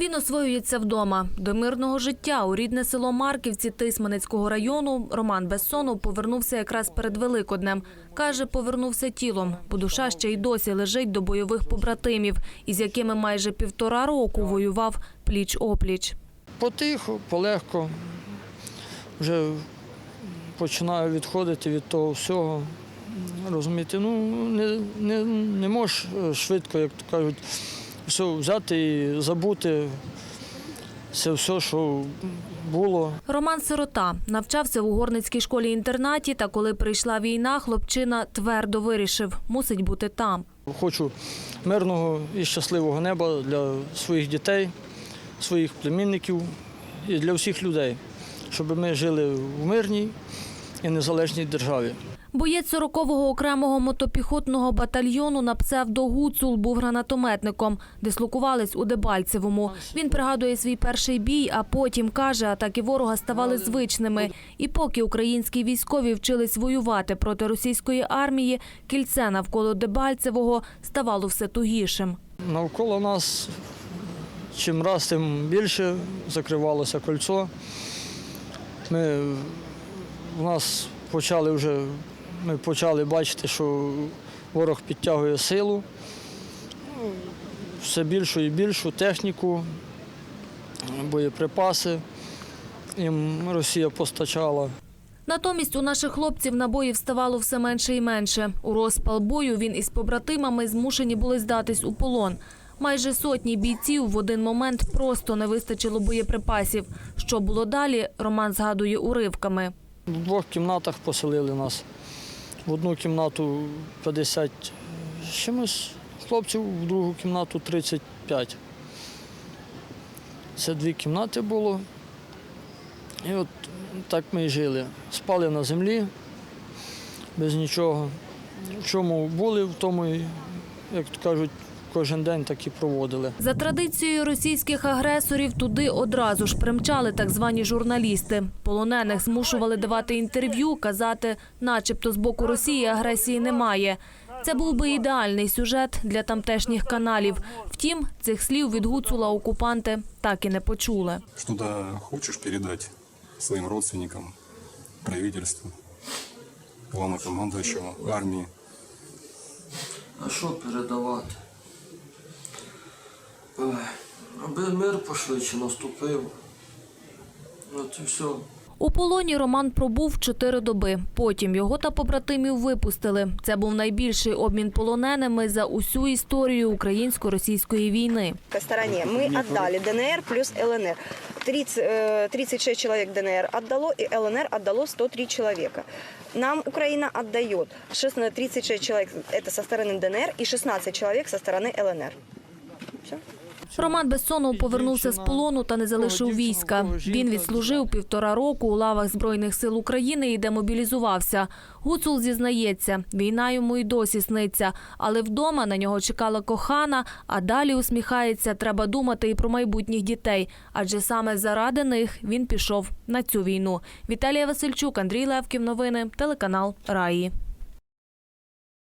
Він освоюється вдома. До мирного життя у рідне село Марківці Тисманецького району Роман Бессонов повернувся якраз перед Великоднем. Каже, повернувся тілом, бо душа ще й досі лежить до бойових побратимів, із якими майже півтора року воював пліч-опліч. Потихо, полегко. Вже починаю відходити від того всього. Розумієте, ну не, не, не можеш е, швидко, як то кажуть, все взяти і забути це все, що було. Роман Сирота навчався в угорницькій школі-інтернаті, та коли прийшла війна, хлопчина твердо вирішив – мусить бути там. Хочу мирного і щасливого неба для своїх дітей, своїх племінників і для всіх людей, щоб ми жили в мирній і незалежній державі. Боєць 40-го окремого мотопіхотного батальйону на псевдо Гуцул був гранатометником. Дислокувались у Дебальцевому. Він пригадує свій перший бій, а потім каже, атаки ворога ставали звичними. І поки українські військові вчились воювати проти російської армії, кільце навколо Дебальцевого ставало все тугішим. Навколо нас чим раз, тим більше закривалося кольцо. Ми, у нас почали вже, ми почали бачити, що ворог підтягує силу, все більшу і більшу техніку, боєприпаси. Їм Росія постачала. Натомість у наших хлопців набоїв ставало все менше і менше. У розпал бою він із побратимами змушені були здатись у полон. Майже сотні бійців в один момент просто не вистачило боєприпасів. Що було далі, Роман згадує уривками. В двох кімнатах поселили нас. В одну кімнату 50 чимось хлопців, в другу кімнату 35. Це дві кімнати було. І от так ми і жили. Спали на землі без нічого. В чому були, в тому, як то кажуть, кожен день так і проводили. За традицією російських агресорів туди одразу ж примчали так звані журналісти. Полонених змушували давати інтерв'ю, казати, начебто з боку Росії агресії немає. Це був би ідеальний сюжет для тамтешніх каналів. Втім, цих слів від Гуцула окупанти так і не почули. Что-то хочешь передать своим родственникам, правительству, главнокомандующему армии? А що передавати? Аби мир пошвидше наступив. От і все. У полоні Роман пробув чотири доби. Потім його та побратимів випустили. Це був найбільший обмін полоненими за усю історію українсько-російської війни. По стороне мы отдали ДНР плюс ЛНР. 30, э, 36 человек ДНР отдало, и ЛНР отдало 103 человека. Нам Украина отдает 16 36 человек, это со стороны ДНР, и 16 человек со стороны ЛНР. Все. Роман Бессонов повернувся з полону та не залишив війська. Він відслужив півтора року у лавах Збройних сил України і демобілізувався. Гуцул зізнається, війна йому й досі сниться, але вдома на нього чекала кохана, а далі усміхається, треба думати і про майбутніх дітей. Адже саме заради них він пішов на цю війну. Віталія Васильчук, Андрій Левків. Новини, телеканал Раї.